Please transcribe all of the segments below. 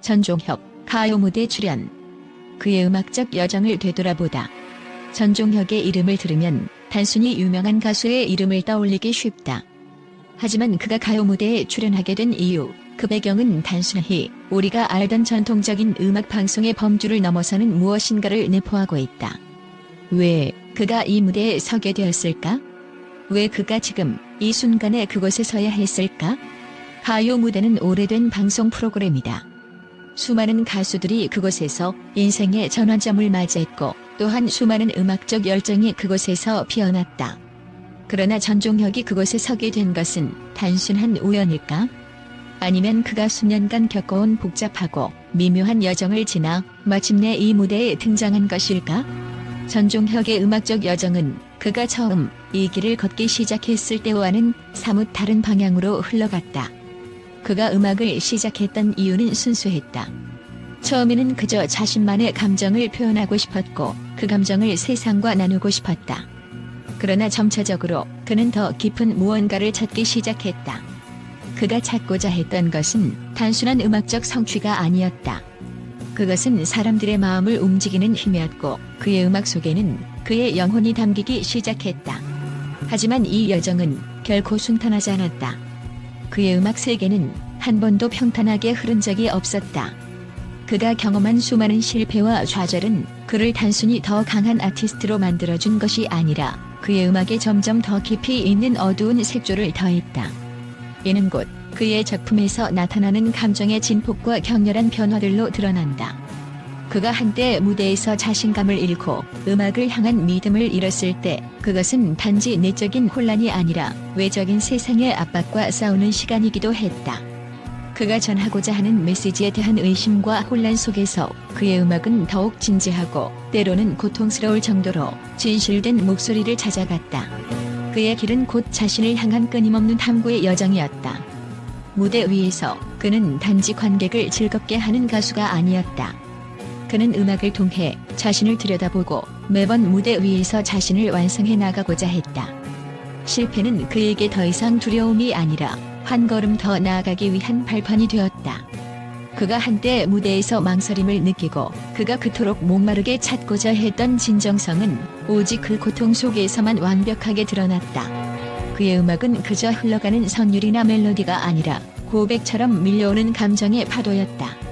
전종혁 가요 무대 출연. 그의 음악적 여정을 되돌아보다. 전종혁의 이름을 들으면 단순히 유명한 가수의 이름을 떠올리기 쉽다. 하지만 그가 가요 무대에 출연하게 된 이유, 그 배경은 단순히 우리가 알던 전통적인 음악 방송의 범주를 넘어서는 무엇인가를 내포하고 있다. 왜 그가 이 무대에 서게 되었을까? 왜 그가 지금 이 순간에 그곳에 서야 했을까? 가요 무대는 오래된 방송 프로그램이다. 수많은 가수들이 그곳에서 인생의 전환점을 맞이했고 또한 수많은 음악적 열정이 그곳에서 피어났다. 그러나 전종혁이 그곳에 서게 된 것은 단순한 우연일까? 아니면 그가 수년간 겪어온 복잡하고 미묘한 여정을 지나 마침내 이 무대에 등장한 것일까? 전종혁의 음악적 여정은 그가 처음 이 길을 걷기 시작했을 때와는 사뭇 다른 방향으로 흘러갔다. 그가 음악을 시작했던 이유는 순수했다. 처음에는 그저 자신만의 감정을 표현하고 싶었고 그 감정을 세상과 나누고 싶었다. 그러나 점차적으로 그는 더 깊은 무언가를 찾기 시작했다. 그가 찾고자 했던 것은 단순한 음악적 성취가 아니었다. 그것은 사람들의 마음을 움직이는 힘이었고 그의 음악 속에는 그의 영혼이 담기기 시작했다. 하지만 이 여정은 결코 순탄하지 않았다. 그의 음악 세계는 한 번도 평탄하게 흐른 적이 없었다. 그가 경험한 수많은 실패와 좌절은 그를 단순히 더 강한 아티스트로 만들어준 것이 아니라 그의 음악에 점점 더 깊이 있는 어두운 색조를 더했다. 이는 곧 그의 작품에서 나타나는 감정의 진폭과 격렬한 변화들로 드러난다. 그가 한때 무대에서 자신감을 잃고 음악을 향한 믿음을 잃었을 때 그것은 단지 내적인 혼란이 아니라 외적인 세상의 압박과 싸우는 시간이기도 했다. 그가 전하고자 하는 메시지에 대한 의심과 혼란 속에서 그의 음악은 더욱 진지하고 때로는 고통스러울 정도로 진실된 목소리를 찾아갔다. 그의 길은 곧 자신을 향한 끊임없는 탐구의 여정이었다. 무대 위에서 그는 단지 관객을 즐겁게 하는 가수가 아니었다. 그는 음악을 통해 자신을 들여다보고 매번 무대 위에서 자신을 완성해 나가고자 했다. 실패는 그에게 더 이상 두려움이 아니라 한 걸음 더 나아가기 위한 발판이 되었다. 그가 한때 무대에서 망설임을 느끼고 그가 그토록 목마르게 찾고자 했던 진정성은 오직 그 고통 속에서만 완벽하게 드러났다. 그의 음악은 그저 흘러가는 선율이나 멜로디가 아니라 고백처럼 밀려오는 감정의 파도였다.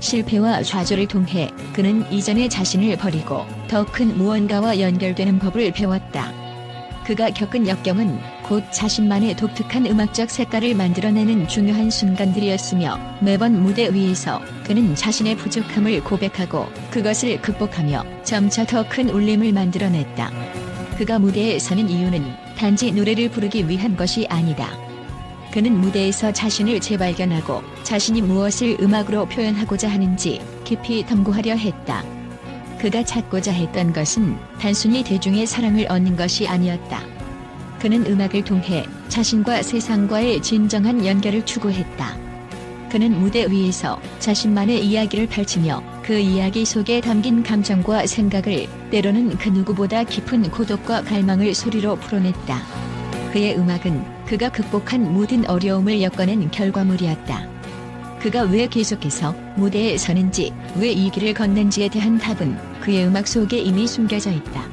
실패와 좌절을 통해 그는 이전의 자신을 버리고 더 큰 무언가와 연결되는 법을 배웠다. 그가 겪은 역경은 곧 자신만의 독특한 음악적 색깔을 만들어내는 중요한 순간들이었으며 매번 무대 위에서 그는 자신의 부족함을 고백하고 그것을 극복하며 점차 더 큰 울림을 만들어냈다. 그가 무대에 서는 이유는 단지 노래를 부르기 위한 것이 아니다. 그는 무대에서 자신을 재발견하고 자신이 무엇을 음악으로 표현하고자 하는지 깊이 탐구하려 했다. 그가 찾고자 했던 것은 단순히 대중의 사랑을 얻는 것이 아니었다. 그는 음악을 통해 자신과 세상과의 진정한 연결을 추구했다. 그는 무대 위에서 자신만의 이야기를 펼치며 그 이야기 속에 담긴 감정과 생각을 때로는 그 누구보다 깊은 고독과 갈망을 소리로 풀어냈다. 그의 음악은 그가 극복한 모든 어려움을 엮어낸 결과물이었다. 그가 왜 계속해서 무대에 서는지, 왜 이 길을 걷는지에 대한 답은 그의 음악 속에 이미 숨겨져 있다.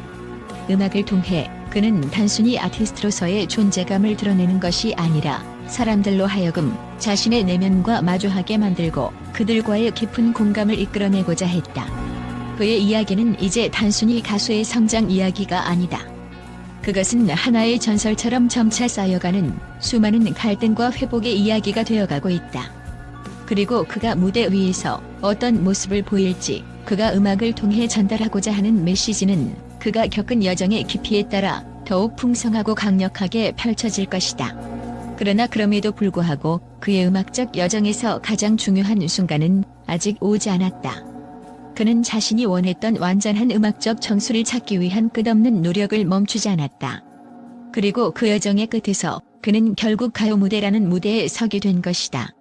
음악을 통해 그는 단순히 아티스트로서의 존재감을 드러내는 것이 아니라 사람들로 하여금 자신의 내면과 마주하게 만들고 그들과의 깊은 공감을 이끌어내고자 했다. 그의 이야기는 이제 단순히 가수의 성장 이야기가 아니다. 그것은 하나의 전설처럼 점차 쌓여가는 수많은 갈등과 회복의 이야기가 되어가고 있다. 그리고 그가 무대 위에서 어떤 모습을 보일지 그가 음악을 통해 전달하고자 하는 메시지는 그가 겪은 여정의 깊이에 따라 더욱 풍성하고 강력하게 펼쳐질 것이다. 그러나 그럼에도 불구하고 그의 음악적 여정에서 가장 중요한 순간은 아직 오지 않았다. 그는 자신이 원했던 완전한 음악적 정수를 찾기 위한 끝없는 노력을 멈추지 않았다. 그리고 그 여정의 끝에서 그는 결국 가요 무대라는 무대에 서게 된 것이다.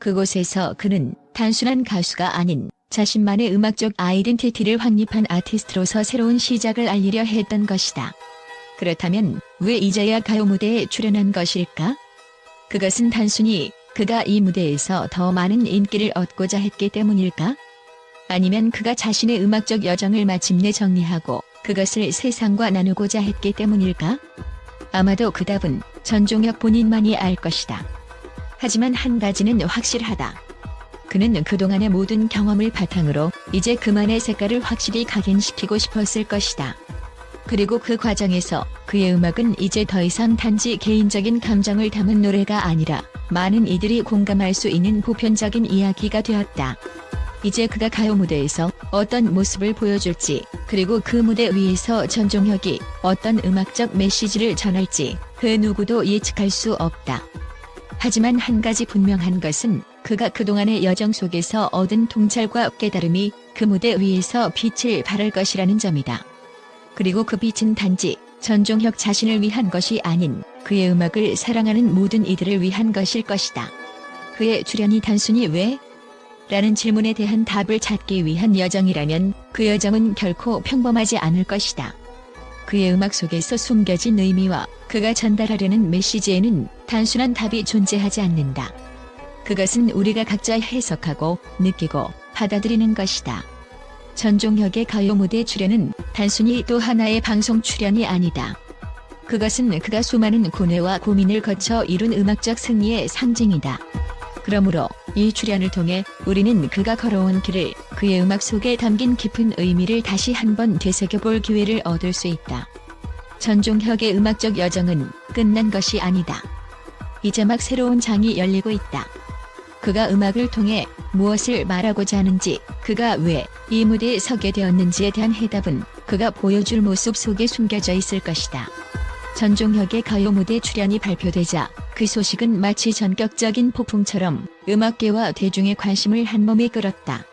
그곳에서 그는 단순한 가수가 아닌 자신만의 음악적 아이덴티티를 확립한 아티스트로서 새로운 시작을 알리려 했던 것이다. 그렇다면 왜 이제야 가요 무대에 출연한 것일까? 그것은 단순히 그가 이 무대에서 더 많은 인기를 얻고자 했기 때문일까? 아니면 그가 자신의 음악적 여정을 마침내 정리하고 그것을 세상과 나누고자 했기 때문일까? 아마도 그 답은 전종혁 본인만이 알 것이다. 하지만 한 가지는 확실하다. 그는 그동안의 모든 경험을 바탕으로 이제 그만의 색깔을 확실히 각인시키고 싶었을 것이다. 그리고 그 과정에서 그의 음악은 이제 더 이상 단지 개인적인 감정을 담은 노래가 아니라 많은 이들이 공감할 수 있는 보편적인 이야기가 되었다. 이제 그가 가요 무대에서 어떤 모습을 보여줄지, 그리고 그 무대 위에서 전종혁이 어떤 음악적 메시지를 전할지 그 누구도 예측할 수 없다. 하지만 한 가지 분명한 것은 그가 그동안의 여정 속에서 얻은 통찰과 깨달음이 그 무대 위에서 빛을 발할 것이라는 점이다. 그리고 그 빛은 단지 전종혁 자신을 위한 것이 아닌 그의 음악을 사랑하는 모든 이들을 위한 것일 것이다. 그의 출연이 단순히 왜? 라는 질문에 대한 답을 찾기 위한 여정이라면 그 여정은 결코 평범하지 않을 것이다. 그의 음악 속에서 숨겨진 의미와 그가 전달하려는 메시지에는 단순한 답이 존재하지 않는다. 그것은 우리가 각자 해석하고 느끼고 받아들이는 것이다. 전종혁의 가요 무대 출연은 단순히 또 하나의 방송 출연이 아니다. 그것은 그가 수많은 고뇌와 고민을 거쳐 이룬 음악적 승리의 상징이다. 그러므로 이 출연을 통해 우리는 그가 걸어온 길을 그의 음악 속에 담긴 깊은 의미를 다시 한번 되새겨볼 기회를 얻을 수 있다. 전종혁의 음악적 여정은 끝난 것이 아니다. 이제 막 새로운 장이 열리고 있다. 그가 음악을 통해 무엇을 말하고자 하는지, 그가 왜 이 무대에 서게 되었는지에 대한 해답은 그가 보여줄 모습 속에 숨겨져 있을 것이다. 전종혁의 가요 무대 출연이 발표되자 그 소식은 마치 전격적인 폭풍처럼 음악계와 대중의 관심을 한몸에 끌었다.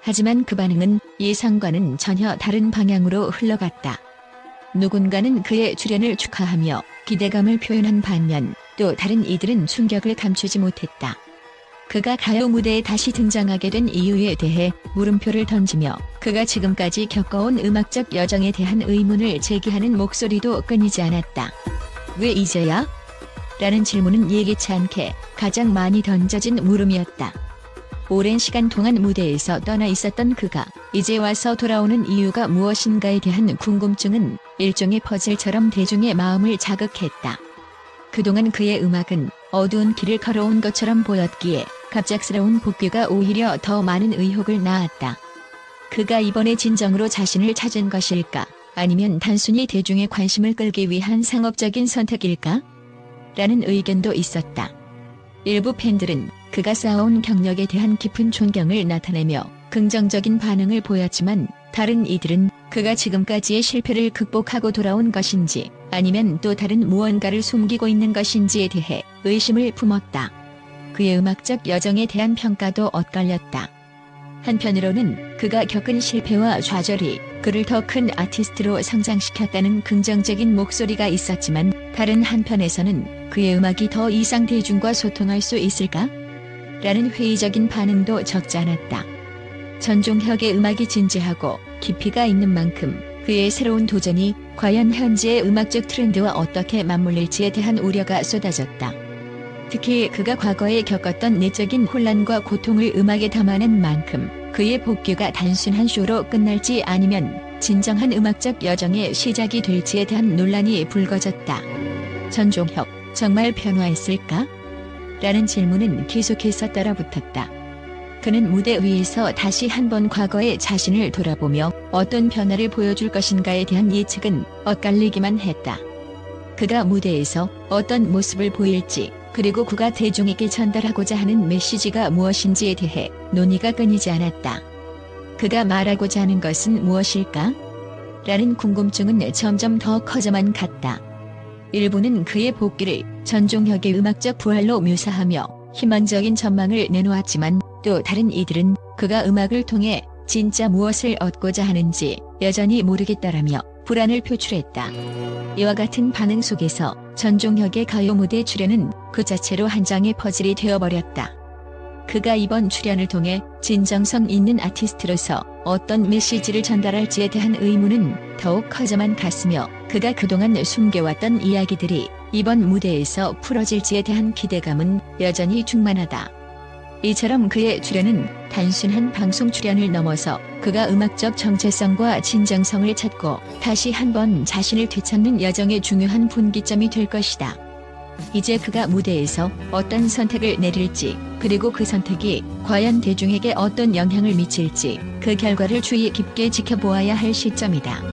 하지만 그 반응은 예상과는 전혀 다른 방향으로 흘러갔다. 누군가는 그의 출연을 축하하며 기대감을 표현한 반면 또 다른 이들은 충격을 감추지 못했다. 그가 가요 무대에 다시 등장하게 된 이유에 대해 물음표를 던지며 그가 지금까지 겪어온 음악적 여정에 대한 의문을 제기하는 목소리도 끊이지 않았다. 왜 이제야? 라는 질문은 예기치 않게 가장 많이 던져진 물음이었다. 오랜 시간 동안 무대에서 떠나 있었던 그가 이제 와서 돌아오는 이유가 무엇인가에 대한 궁금증은 일종의 퍼즐처럼 대중의 마음을 자극했다. 그동안 그의 음악은 어두운 길을 걸어온 것처럼 보였기에 갑작스러운 복귀가 오히려 더 많은 의혹을 낳았다. 그가 이번에 진정으로 자신을 찾은 것일까? 아니면 단순히 대중의 관심을 끌기 위한 상업적인 선택일까? 라는 의견도 있었다. 일부 팬들은 그가 쌓아온 경력에 대한 깊은 존경을 나타내며 긍정적인 반응을 보였지만 다른 이들은 그가 지금까지의 실패를 극복하고 돌아온 것인지 아니면 또 다른 무언가를 숨기고 있는 것인지에 대해 의심을 품었다. 그의 음악적 여정에 대한 평가도 엇갈렸다. 한편으로는 그가 겪은 실패와 좌절이 그를 더 큰 아티스트로 성장시켰다는 긍정적인 목소리가 있었지만 다른 한편에서는 그의 음악이 더 이상 대중과 소통할 수 있을까? 라는 회의적인 반응도 적지 않았다. 전종혁의 음악이 진지하고 깊이가 있는 만큼 그의 새로운 도전이 과연 현재의 음악적 트렌드와 어떻게 맞물릴지에 대한 우려가 쏟아졌다. 특히 그가 과거에 겪었던 내적인 혼란과 고통을 음악에 담아낸 만큼 그의 복귀가 단순한 쇼로 끝날지 아니면 진정한 음악적 여정의 시작이 될지에 대한 논란이 불거졌다. 전종혁, 정말 변화했을까? 라는 질문은 계속해서 따라붙었다. 그는 무대 위에서 다시 한번 과거의 자신을 돌아보며 어떤 변화를 보여줄 것인가에 대한 예측은 엇갈리기만 했다. 그가 무대에서 어떤 모습을 보일지 그리고 그가 대중에게 전달하고자 하는 메시지가 무엇인지에 대해 논의가 끊이지 않았다. 그가 말하고자 하는 것은 무엇일까? 라는 궁금증은 점점 더 커져만 갔다. 일부는 그의 복귀를 전종혁의 음악적 부활로 묘사하며 희망적인 전망을 내놓았지만 또 다른 이들은 그가 음악을 통해 진짜 무엇을 얻고자 하는지 여전히 모르겠다라며 불안을 표출했다. 이와 같은 반응 속에서 전종혁의 가요 무대 출연은 그 자체로 한 장의 퍼즐이 되어버렸다. 그가 이번 출연을 통해 진정성 있는 아티스트로서 어떤 메시지를 전달할지에 대한 의문은 더욱 커져만 갔으며 그가 그동안 숨겨왔던 이야기들이 이번 무대에서 풀어질지에 대한 기대감은 여전히 충만하다. 이처럼 그의 출연은 단순한 방송 출연을 넘어서 그가 음악적 정체성과 진정성을 찾고 다시 한번 자신을 되찾는 여정의 중요한 분기점이 될 것이다. 이제 그가 무대에서 어떤 선택을 내릴지, 그리고 그 선택이 과연 대중에게 어떤 영향을 미칠지, 그 결과를 주의 깊게 지켜보아야 할 시점이다.